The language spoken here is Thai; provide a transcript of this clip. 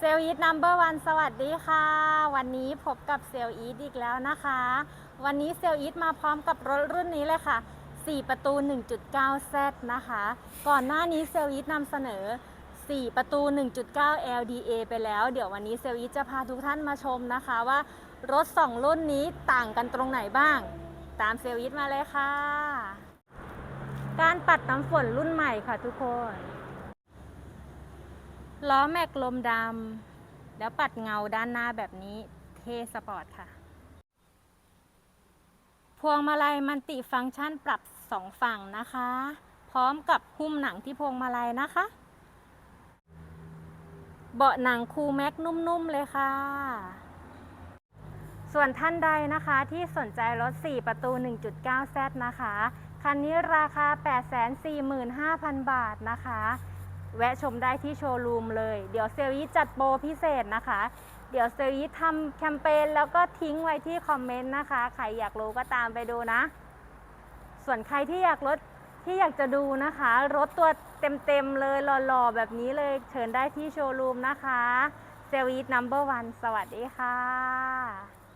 เซลอีทนัมเบอร์วันสวัสดีค่ะ วันนี้พบกับเซลอีทอีกแล้วนะคะ วันนี้เซลอีทมาพร้อมกับรถรุ่นนี้เลยค่ะ 4 ประตู 1.9 Z นะคะ ก่อนหน้านี้เซลอีทนำเสนอ 4 ประตู 1.9 LDA ไปแล้ว เดี๋ยววันนี้เซลอีทจะพาทุกท่านมาชมนะคะว่ารถ 2 รุ่นนี้ต่างกันตรงไหนบ้าง ตามเซลอีทมาเลยค่ะ การปัดน้ำฝนรุ่นใหม่ค่ะทุกคน ล้อแม็กลมดำแล้วปัดเงาด้านหน้าแบบนี้เทสปอร์ตค่ะ พวงมาลัยมันติฟังก์ชันปรับสองฝั่งนะคะ พร้อมกับหุ้มหนังที่พวงมาลัยนะคะ เบาะหนังคูลแม็กนุ่มๆเลยค่ะ ส่วนท่านใดนะคะที่สนใจรถ 4 ประตู 1.9 Z นะคะ คันนี้ราคา 845,000 บาทนะคะ แวะชมได้ที่โชว์รูมเลย เดี๋ยวเซลล์ยีจัดโปรพิเศษนะคะ เดี๋ยวเซลล์ยีทำแคมเปญแล้วก็ทิ้งไว้ที่คอมเมนต์นะคะ ใครอยากรู้ก็ตามไปดูนะ ส่วนใครที่อยากรถที่อยากจะดูนะคะ รถตัวเต็มๆเลยหล่อๆแบบนี้เลยเชิญได้ที่โชว์รูมนะคะเซลล์ยีนัมเบอร์วันสวัสดีค่ะ